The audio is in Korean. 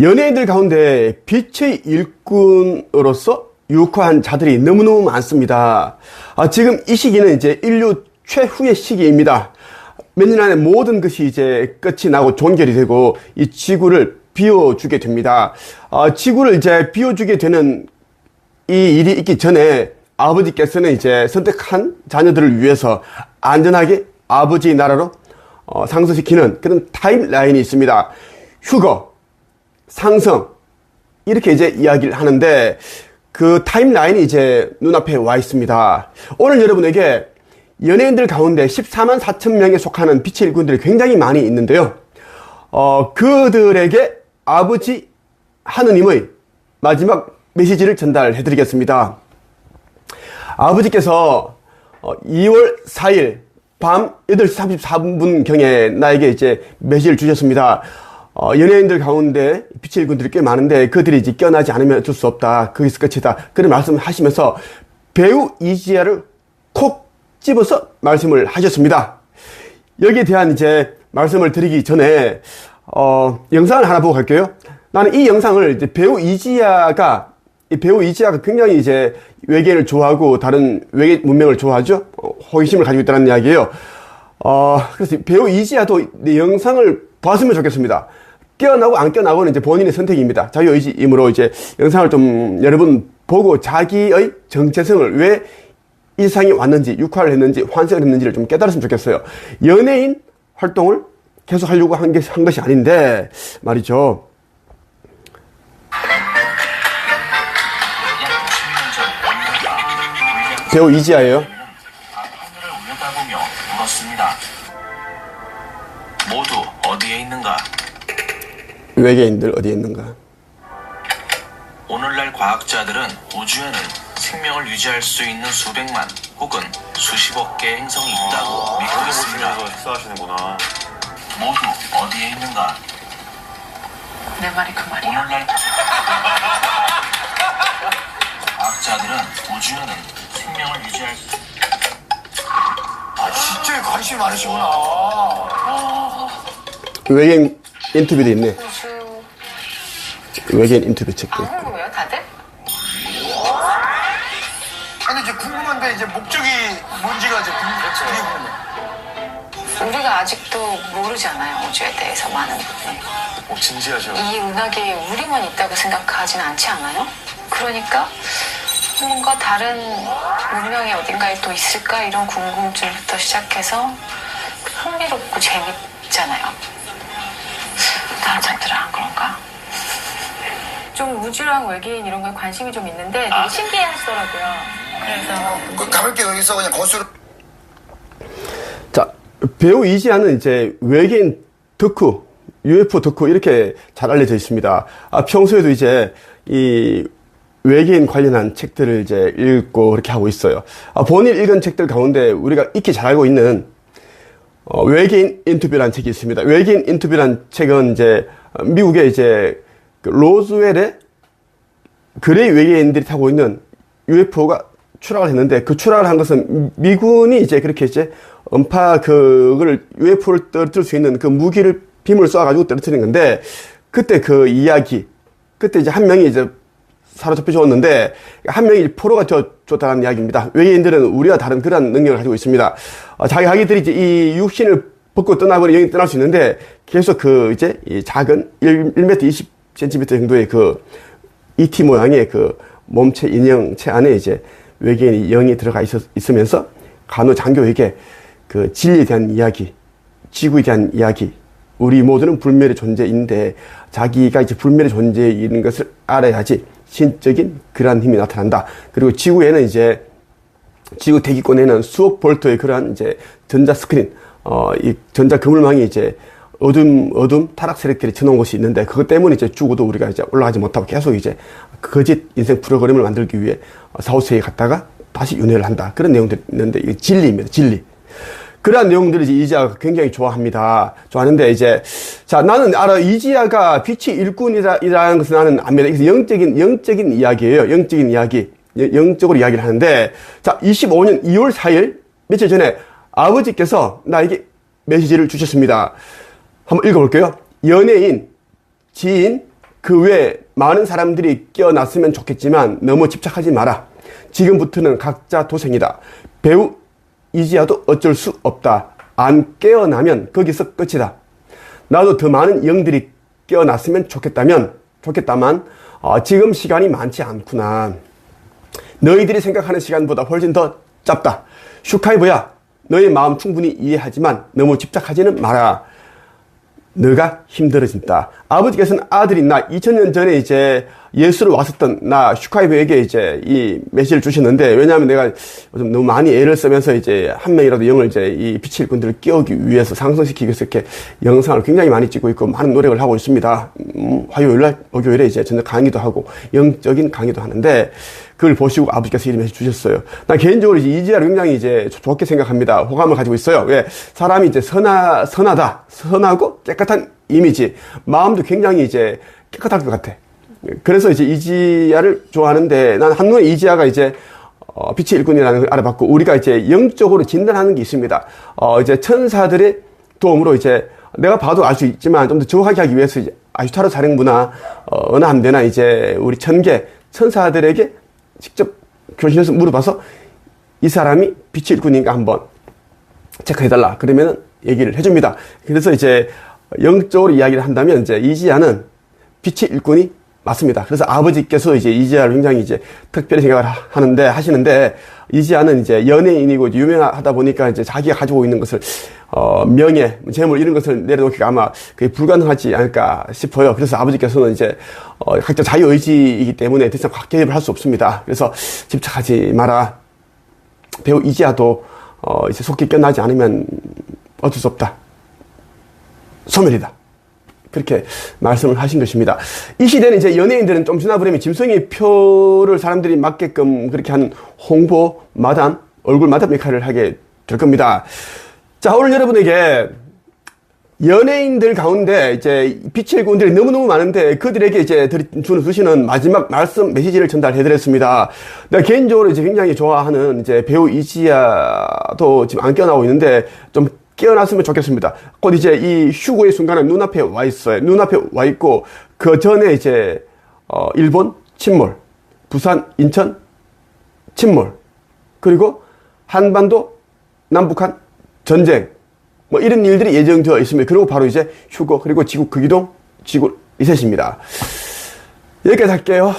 연예인들 가운데 빛의 일꾼으로서 유혹한 자들이 너무너무 많습니다. 아, 지금 이 시기는 이제 인류 최후의 시기입니다. 몇 년 안에 모든 것이 이제 끝이 나고 종결이 되고 이 지구를 비워주게 됩니다. 아, 지구를 이제 비워주게 되는 이 일이 있기 전에 아버지께서는 이제 선택한 자녀들을 위해서 안전하게 아버지 나라로 어, 상승시키는 그런 타임라인이 있습니다. 휴거, 상성, 이렇게 이제 이야기를 하는데 그 타임라인이 이제 눈앞에 와 있습니다. 오늘 여러분에게 연예인들 가운데 14만 4천 명에 속하는 빛의 일꾼들이 굉장히 많이 있는데요. 어, 그들에게 아버지 하느님의 마지막 메시지를 전달해 드리겠습니다. 아버지께서 2월 4일 밤 8시 34분 경에 나에게 이제 메시지를 주셨습니다. 어, 연예인들 가운데 빛의 일꾼들이 꽤 많은데 그들이 이제 깨어나지 않으면 어쩔 수 없다. 거기서 끝이다. 그런 말씀을 하시면서 배우 이지아를 콕 집어서 말씀을 하셨습니다. 여기에 대한 이제 말씀을 드리기 전에 어, 영상을 하나 보고 갈게요. 나는 이 영상을 배우 이지아가 이 배우 이지아가 굉장히 이제 외계인을 좋아하고 다른 외계 문명을 좋아하죠. 어, 호기심을 가지고 있다는 이야기예요. 어, 그래서 배우 이지아도 이 영상을 봤으면 좋겠습니다. 깨어나고 안 깨어나고는 이제 본인의 선택입니다. 자유 의지이므로 이제 영상을 좀 여러분 보고 자기의 정체성을 왜이 세상에 왔는지, 육화를 했는지, 환생을 했는지를 좀 깨달았으면 좋겠어요. 연예인 활동을 계속 하려고 한, 게, 한 것이 아닌데, 말이죠. 배우 이지아예요. 모두 어디에 있는가? 외계인들 어디에 있는가. 오늘날 과학자들은 우주에는 생명을 유지할 수 있는 수백만 혹은 수십억 개의 행성이 있다고 믿고 있습니다. 보시면서 식사하시는구나. 모두 어디에 있는가? 내 말이 그 말이야. 오늘날 과학자들은 우주에는 생명을 유지할 수 아, 진짜 관심이 많으시구나. 외계인 인터뷰도 있네. 우주 외계인 인터뷰 책도 안 있고. 궁금해요, 다들? 아니, 이제 궁금한데, 이제 목적이 뭔지가 이제 궁금했죠. 그게 궁금해. 우리가 아직도 모르잖아요, 우주에 대해서 많은 부분이. 오, 진지하죠. 이 은하계에 우리만 있다고 생각하진 않지 않아요? 그러니까 뭔가 다른 문명이 어딘가에 또 있을까 이런 궁금증부터 시작해서 흥미롭고 재밌잖아요. 좀 우주랑 외계인 이런 거에 관심이 좀 있는데 되게 신기해 하시더라고요. 그래서 그 가볍게 여기서 그냥 거수로 자, 배우 이지아는 이제 외계인 덕후, UFO 덕후 이렇게 잘 알려져 있습니다. 아, 평소에도 이제 이 외계인 관련한 책들을 이제 읽고 그렇게 하고 있어요. 아, 본인 읽은 책들 가운데 우리가 익히 잘 알고 있는 어, 외계인 인터뷰라는 책이 있습니다. 외계인 인터뷰라는 책은 이제 어, 미국의 이제 그 로즈웰의 그레이 외계인들이 타고 있는 UFO가 추락을 했는데 그 추락을 한 것은 미군이 이제 그렇게 이제 음파 그걸 UFO를 떨어뜨릴 수 있는 그 무기를 빔을 쏴가지고 떨어뜨린 건데 그때 그 이야기 그때 이제 한 명이 이제 사로잡혀 줬는데 한 명이 포로가 줘, 줬다는 이야기입니다. 외계인들은 우리와 다른 그런 능력을 가지고 있습니다. 어, 자기 아기들이 이제 이 육신을 벗고 떠나버리면 영이 떠날 수 있는데 계속 그 이제 이 작은 1, 1m 20cm 정도의 그 ET 모양의 그 몸체 인형체 안에 이제 외계인이 영이 들어가 있었, 있으면서 간호장교에게 그 진리에 대한 이야기, 지구에 대한 이야기, 우리 모두는 불멸의 존재인데 자기가 이제 불멸의 존재인 것을 알아야지 신적인 그러한 힘이 나타난다. 그리고 지구에는 이제 지구 대기권에는 수억 볼트의 그러한 이제 전자 스크린, 어, 이 전자 그물망이 이제 어둠, 어둠 타락 세력들이 쳐놓은 곳이 있는데 그것 때문에 이제 죽어도 우리가 이제 올라가지 못하고 계속 이제 거짓 인생 프로그램을 만들기 위해 사우스에 갔다가 다시 윤회를 한다. 그런 내용들이 있는데 이게 진리입니다. 진리. 그러한 내용들을 이제 이지아가 굉장히 좋아합니다. 좋아하는데 이제 자 나는 알아 이지아가 빛의 일꾼이라는 것을 나는 압니다. 이게 영적인 영적인 이야기예요. 영적인 이야기. 영- 영적으로 이야기를 하는데 자 25년 2월 4일 며칠 전에 아버지께서 나에게 메시지를 주셨습니다. 한번 읽어볼게요. 연예인, 지인, 그 외에 많은 사람들이 깨어났으면 좋겠지만 너무 집착하지 마라. 지금부터는 각자 도생이다. 배우 이지아도 어쩔 수 없다. 안 깨어나면 거기서 끝이다. 나도 더 많은 영들이 깨어났으면 좋겠다면 좋겠다만 어, 지금 시간이 많지 않구나. 너희들이 생각하는 시간보다 훨씬 더 짧다. 슈카이브야, 너의 마음 충분히 이해하지만 너무 집착하지는 마라. 너가 힘들어진다. 아버지께서는 아들이 나 2000년 전에 이제 예수를 왔었던 나 슈카이브에게 이제 이 메시지를 주셨는데 왜냐하면 내가 좀 너무 많이 애를 쓰면서 이제 한 명이라도 영을 이제 이 빛의 일꾼들을 끼우기 위해서 상승시키기 위해서 이렇게 영상을 굉장히 많이 찍고 있고 많은 노력을 하고 있습니다. 음, 화요일날 목요일에 이제 저녁 강의도 하고 영적인 강의도 하는데 그걸 보시고 아버지께서 이름을 주셨어요. 난 개인적으로 이제 이지아를 굉장히 이제 좋게 생각합니다. 호감을 가지고 있어요. 왜? 사람이 이제 선하, 선하다. 선하고 깨끗한 이미지. 마음도 굉장히 이제 깨끗할 것 같아. 그래서 이제 이지아를 좋아하는데 난 한눈에 이지아가 이제 어, 빛의 일꾼이라는 걸 알아봤고 우리가 이제 영적으로 진단하는 게 있습니다. 어, 이제 천사들의 도움으로 이제 내가 봐도 알 수 있지만 좀 더 정확하게 하기 위해서 이제 아슈타로 사령부나 어, 어느 함대나 이제 우리 천계 천사들에게 직접 교실에서 물어봐서 이 사람이 빛의 일꾼인가 한번 체크해달라. 그러면 얘기를 해줍니다. 그래서 이제 영적으로 이야기를 한다면 이제 이지아는 빛의 일꾼이 맞습니다. 그래서 아버지께서 이제 이지아를 굉장히 이제 특별히 생각을 하- 하는데 하시는데 이지아는 이제 연예인이고 유명하다 보니까 이제 자기가 가지고 있는 것을 어 명예, 재물 이런 것을 내려놓기가 아마 그게 불가능하지 않을까 싶어요. 그래서 아버지께서는 이제 어 각자 자유 의지이기 때문에 더 이상 확개입을 할 수 없습니다. 그래서 집착하지 마라. 배우 이지아도 어 이제 속기 끝나지 않으면 어쩔 수 없다. 소멸이다. 그렇게 말씀을 하신 것입니다. 이 시대는 이제 연예인들은 좀 지나버리면 짐승의 표를 사람들이 맞게끔 그렇게 하는 홍보 마담, 얼굴 마담 역할을 하게 될 겁니다. 자, 오늘 여러분에게 연예인들 가운데 이제 빛의 일꾼들이 너무너무 많은데 그들에게 이제 주는 주시는 마지막 말씀 메시지를 전달해 드렸습니다. 개인적으로 이제 굉장히 좋아하는 이제 배우 이지아도 지금 안 깨어나고 있는데 좀 깨어났으면 좋겠습니다. 곧 이제 이 휴고의 순간은 눈앞에 와 있어요. 눈앞에 와 있고 그 전에 이제 어 일본 침몰, 부산, 인천 침몰, 그리고 한반도, 남북한 전쟁, 뭐 이런 일들이 예정되어 있습니다. 그리고 바로 이제 휴거, 그리고 지구 극이동, 지구 리셋입니다. 여기까지 할게요.